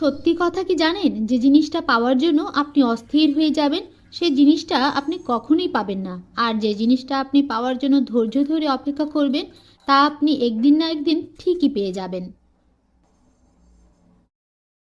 সত্যি কথা কি জানেন? যে জিনিসটা পাওয়ার জন্য আপনি অস্থির হয়ে যাবেন সেই জিনিসটা আপনি কখনোই পাবেন না। আর যে জিনিসটা আপনি পাওয়ার জন্য ধৈর্য ধরে অপেক্ষা করবেন, তা আপনি একদিন না একদিন ঠিকই পেয়ে যাবেন।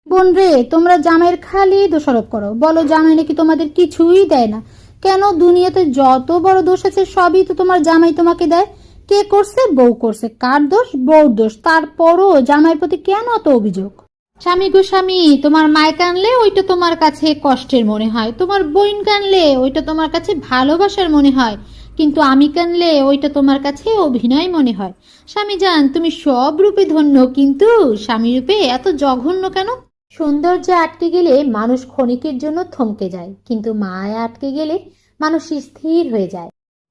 বোন রে, তোমরা জামাইয়ের খালি দোষারোপ করো। বলো জামাই নাকি তোমাদের কিছুই দেয় না। কেন দুনিয়াতে যত বড় দোষ আছে, সবই তো তোমার জামাই তোমাকে দেয়? কে করছে? বউ করছে। কার দোষ? বউর দোষ। তারপরও জামাইয়ের প্রতি কেন অত অভিযোগ? স্বামী গো স্বামী, তোমার মায় কানলে ওইটা তোমার কাছে কষ্টের মনে হয়। তোমার বোন কানলে ওইটা তোমার কাছে ভালোবাসার মনে হয়। কিন্তু আমি কানলে ওইটা তোমার কাছে অভিনয় মনে হয়। স্বামী যান তুমি সব রূপে ধন্য, কিন্তু স্বামী রূপে এত জঘন্য কেন? সৌন্দর্যে আটকে গেলে মানুষ ক্ষণিকের জন্য থমকে যায়, কিন্তু মায়া আটকে গেলে মানুষ স্থির হয়ে যায়।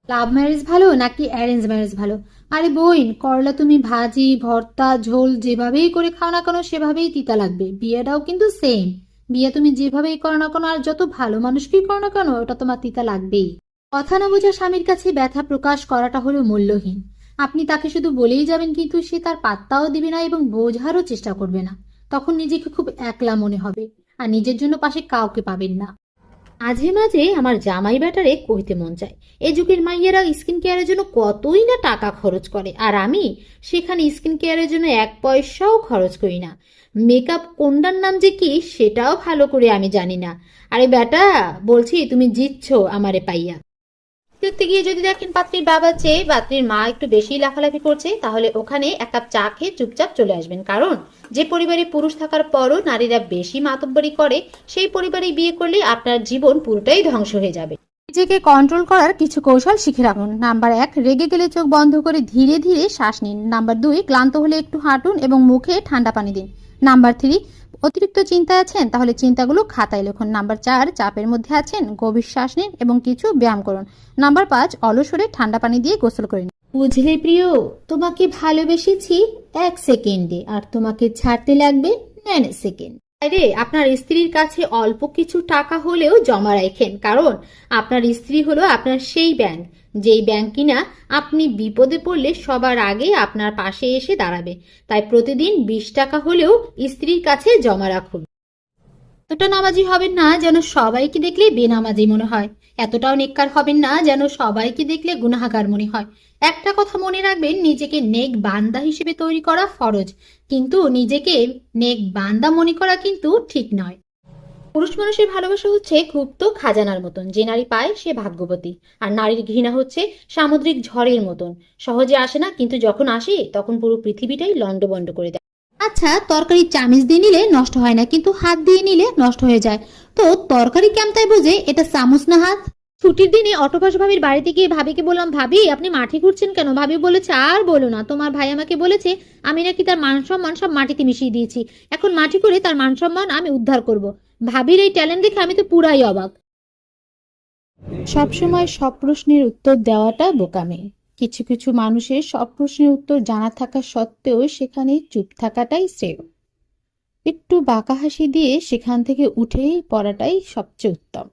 লাভ ম্যারেজ ভালো নাকি অ্যারেঞ্জ ম্যারেজ ভালো? আরে বইন করলা তুমি ভাজি, ভর্তা, ঝোল যেভাবেই করে খাও না কেন সেভাবেই তিতা লাগবে। বিয়েটাও কিন্তু সেম বিয়ে তুমি যেভাবেই করো না কেন আর যত ভালো মানুষকেই করো না কেন, ওটা তোমার তিতা লাগবেই। কথা না বোঝা স্বামীর কাছে ব্যথা প্রকাশ করাটা হলো মূল্যহীন। আপনি তাকে শুধু বলেই যাবেন কিন্তু সে তার পাত্তাও দিবে না এবং বোঝারও চেষ্টা করবে না। তখন নিজেকে খুব একলা মনে হবে। আর নিজের জন্য পাশে কাউকে পাবেন না। মাঝে মাঝে আমার জামাই ব্যাটারে কহিতে মন চায়। এ যুগের মাইয়েরা স্কিন কেয়ারের জন্য কতই না টাকা খরচ করে, আর আমি সেখানে স্কিন কেয়ারের জন্য এক পয়সাও খরচ করি না। মেকআপ কোনটার নাম যে কি সেটাও ভালো করে আমি জানি না। আরে ব্যাটা, বলছি তুমি জিতছ আমারে পাইয়া। দেখতে গিয়ে যদি দেখেন পাত্রীর বাবা চেয়ে পাত্রীর মা একটু বেশি লাফালাফি করছে, তাহলে ওখানে এক কাপ চা খেয়ে চুপচাপ চলে আসবেন। কারণ যে পরিবারে পুরুষ থাকার পরও নারীরা বেশি মাতব্বরি করে, সেই পরিবারে বিয়ে করলে আপনার জীবন পুরোটাই ধ্বংস হয়ে যাবে। নিজেকে কন্ট্রোল করার কিছু কৌশল শিখে রাখুন। নাম্বার এক, রেগে গেলে চোখ বন্ধ করে ধীরে ধীরে শ্বাস নিন। নাম্বার দুই, ক্লান্ত হলে একটু হাঁটুন এবং মুখে ঠান্ডা পানি দিন। নাম্বার থ্রি অতিরিক্ত চিন্তায় আছেন, তাহলে চিন্তাগুলো খাতায় লিখুন। নাম্বার চার, চাপের মধ্যে আছেন, গভীর শ্বাস নিন এবং কিছু ব্যায়াম করুন। নাম্বার পাঁচ, অলসরে ঠান্ডা পানি দিয়ে গোসল করে নিন। বুঝলে প্রিয়, তোমাকে ভালোবেসেছি এক সেকেন্ডে, আর তোমাকে ছাড়তে লাগবে নাইন সেকেন্ড। আরে আপনার স্ত্রীর কাছে অল্প কিছু টাকা হলেও জমা রাখেন, কারণ আপনার স্ত্রী হলো আপনার সেই ব্যাংক যেই ব্যাংক কিনা আপনি বিপদে পড়লে সবার আগে আপনার পাশে এসে দাঁড়াবে। তাই প্রতিদিন বিশ টাকা হলেও স্ত্রীর কাছে জমা রাখুন। এতটা নামাজি হবে না, যেন সবাইকে দেখলে বেনামাজি মনে হয়। এতটাও নেককার হবেন না যেন সবাইকে দেখলে গুনাহাগার মনে হয়। একটা কথা মনে রাখবেন, নিজেকে নেক বান্দা হিসেবে তৈরি করা ফরজ, কিন্তু নিজেকে নেক বান্দা মনে করা কিন্তু ঠিক নয়। পুরুষ মানুষের ভালোবাসা হচ্ছে গুপ্ত খাজানার মতন, যে নারী পায় সে ভাগ্যবতী, আর নারীর ঘৃণা হচ্ছে সামুদ্রিক ঝড়ের মতন। সহজে আসে না, কিন্তু যখন আসে, তখন পুরো পৃথিবীটাই লন্ডবন্ড করে দেয়। আচ্ছা তরকারি চামিচ দিয়ে নিলে নষ্ট হয় না কিন্তু হাত দিয়ে নিলে নষ্ট হয়ে যায়। তো তরকারি কেমতায় বোঝে এটা চামচ না হাত? ছুটির দিনে অটোপাস ভাবির বাড়িতে গিয়ে ভাবিকে বললাম ভাবি আপনি মাঠে ঘুরছেন কেন? ভাবি বলেছে আর বলো না তোমার ভাই আমাকে বলেছে আমি নাকি তার মান সম্মান সব মাটিতে মিশিয়ে দিয়েছি। এখন মাটি করে তার মান সম্মান আমি উদ্ধার করব। ভাবির এই ট্যালেন্ট দেখে আমি তো পুরাই অবাক। সবসময় সব প্রশ্নের উত্তর দেওয়াটা বোকামে। কিছু কিছু মানুষের সব প্রশ্নের উত্তর জানা থাকা সত্ত্বেও সেখানে চুপ থাকাটাই শ্রেয়। একটু বাঁকা হাসি দিয়ে সেখান থেকে উঠেই পড়াটাই সবচেয়ে উত্তম।